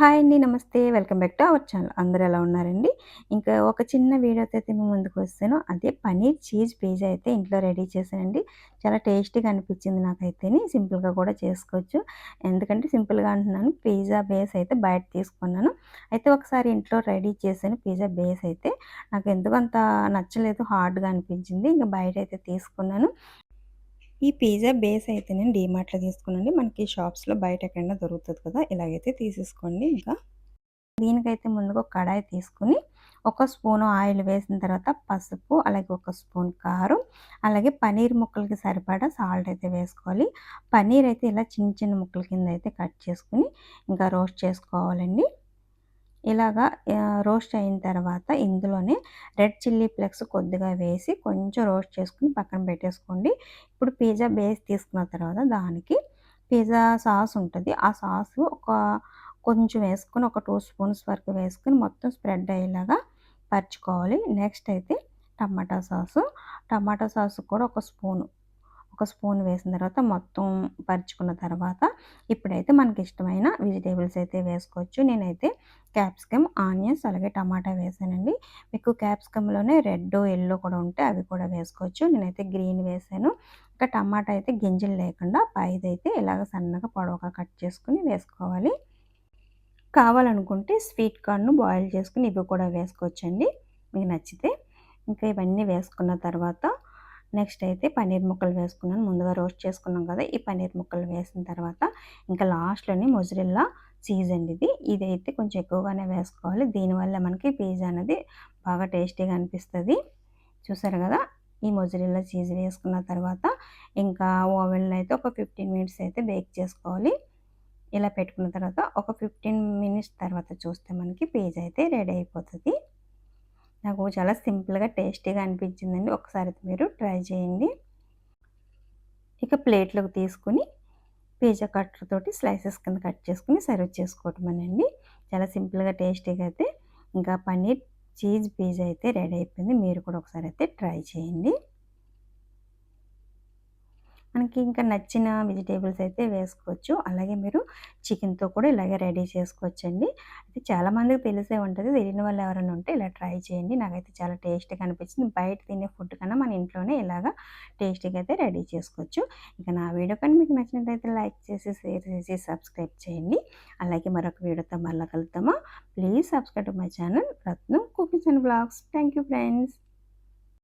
Hi అండి నమస్తే. Welcome back to our channel. అందరూ ఎలా ఉన్నారండి? ఇంకా ఒక చిన్న వీడియోతో అయితే మేము ముందుకు వస్తాను. అదే పనీర్ చీజ్ పిజ్జా అయితే ఇంట్లో రెడీ చేశానండి. చాలా టేస్టీగా అనిపించింది నాకైతేనే. సింపుల్గా కూడా చేసుకోవచ్చు. ఎందుకంటే సింపుల్గా అంటున్నాను పిజ్జా బేస్ అయితే బయట తీసుకున్నాను. అయితే ఒకసారి ఇంట్లో రెడీ చేశాను పిజ్జా బేస్ అయితే. నాకు ఎందుకు అంత నచ్చలేదు హార్డ్గా అనిపించింది. ఇంకా బయట అయితే తీసుకున్నాను. ఈ పిజ్జా బేస్ అయితే నేను డీమార్ట్లో తీసుకున్నాండి మనకి షాప్స్లో బయట ఎక్కడైనా దొరుకుతుంది కదా ఇలాగైతే తీసేసుకోండి ఇంకా. దీనికైతే ముందుగా ఒక కడాయి తీసుకుని ఒక స్పూను ఆయిల్ వేసిన తర్వాత పసుపు అలాగే ఒక స్పూన్ కారం అలాగే పనీర్ ముక్కలకి సరిపడా సాల్ట్ అయితే వేసుకోవాలి. పనీర్ అయితే ఇలా చిన్న చిన్న ముక్కల కింద అయితే కట్ చేసుకుని ఇంకా రోస్ట్ చేసుకోవాలండి. ఇలాగా రోస్ట్ అయిన తర్వాత ఇందులోనే రెడ్ చిల్లీ ఫ్లెక్స్ కొద్దిగా వేసి కొంచెం రోస్ట్ చేసుకుని పక్కన పెట్టేసుకోండి. ఇప్పుడు పిజ్జా బేస్ తీసుకున్న తర్వాత దానికి పిజ్జా సాస్ ఉంటుంది. ఆ సాస్ ఒక కొంచెం వేసుకొని ఒక టూ స్పూన్స్ వరకు వేసుకొని మొత్తం స్ప్రెడ్ అయ్యేలాగా పరుచుకోవాలి. నెక్స్ట్ అయితే టమాటా సాసు. టమాటా సాస్ కూడా ఒక స్పూను. ఒక స్పూన్ వేసిన తర్వాత మొత్తం పరుచుకున్న తర్వాత ఇప్పుడైతే మనకి ఇష్టమైన వెజిటేబుల్స్ అయితే వేసుకోవచ్చు. నేనైతే క్యాప్సికమ్ ఆనియన్స్ అలాగే టమాటా వేసానండి. మీకు క్యాప్సికమ్లోనే రెడ్ ఎల్లో కూడా ఉంటే అవి కూడా వేసుకోవచ్చు. నేనైతే గ్రీన్ వేసాను. ఇంకా టమాటా అయితే గింజలు లేకుండా పైదైతే ఇలాగ సన్నగా పొడవుగా కట్ చేసుకుని వేసుకోవాలి. కావాలనుకుంటే స్వీట్ కార్న్ను బాయిల్ చేసుకుని ఇవి కూడా వేసుకోవచ్చండి. మీకు నచ్చితే. ఇంకా ఇవన్నీ వేసుకున్న తర్వాత నెక్స్ట్ అయితే పన్నీర్ ముక్కలు వేసుకున్నాను. ముందుగా రోస్ట్ చేసుకున్నాం కదా ఈ పన్నీర్ ముక్కలు వేసిన తర్వాత ఇంకా లాస్ట్లోని మొజరిల్లా చీజ్ అండి ఇది. ఇదైతే కొంచెం ఎక్కువగానే వేసుకోవాలి. దీనివల్ల మనకి పిజ్జా అనేది బాగా టేస్టీగా అనిపిస్తుంది. చూసారు కదా ఈ మొజరిల్లా చీజ్ వేసుకున్న తర్వాత ఇంకా ఓవెన్లో అయితే ఒక ఫిఫ్టీన్ మినిట్స్ అయితే బేక్ చేసుకోవాలి. ఇలా పెట్టుకున్న తర్వాత ఒక ఫిఫ్టీన్ మినిట్స్ తర్వాత చూస్తే మనకి పిజ్జా అయితే రెడీ అయిపోతుంది. నాకు చాలా సింపుల్గా టేస్టీగా అనిపించిందండి. ఒకసారి మీరు ట్రై చేయండి. ఇక ప్లేట్లోకి తీసుకుని పిజ్జా కట్టర్ తోటి స్లైసెస్ కింద కట్ చేసుకుని సర్వ్ చేసుకోవటమేనండి చాలా సింపుల్గా టేస్టీగా అయితే ఇంకా పన్నీర్ చీజ్ పిజ్జా అయితే రెడీ అయిపోయింది. మీరు కూడా ఒకసారి అయితే ట్రై చేయండి. మనకి ఇంకా నచ్చిన వెజిటేబుల్స్ అయితే వేసుకోవచ్చు. అలాగే మీరు చికెన్తో కూడా ఇలాగే రెడీ చేసుకోవచ్చు అండి అయితే చాలామందికి తెలిసే ఉంటుంది. తెలియని వాళ్ళు ఎవరైనా ఉంటే ఇలా ట్రై చేయండి. నాకైతే చాలా టేస్ట్గా అనిపించింది. బయట తినే ఫుడ్ కన్నా మన ఇంట్లోనే ఇలాగా టేస్టీగా అయితే రెడీ చేసుకోవచ్చు. ఇక నా వీడియో కానీ మీకు నచ్చినట్లయితే లైక్ చేసి షేర్ చేసి సబ్స్క్రైబ్ చేయండి. అలాగే మరొక వీడియోతో మళ్ళీ కలుద్దామా? Please subscribe my channel Ratnam cookings and blogs. Thank you friends.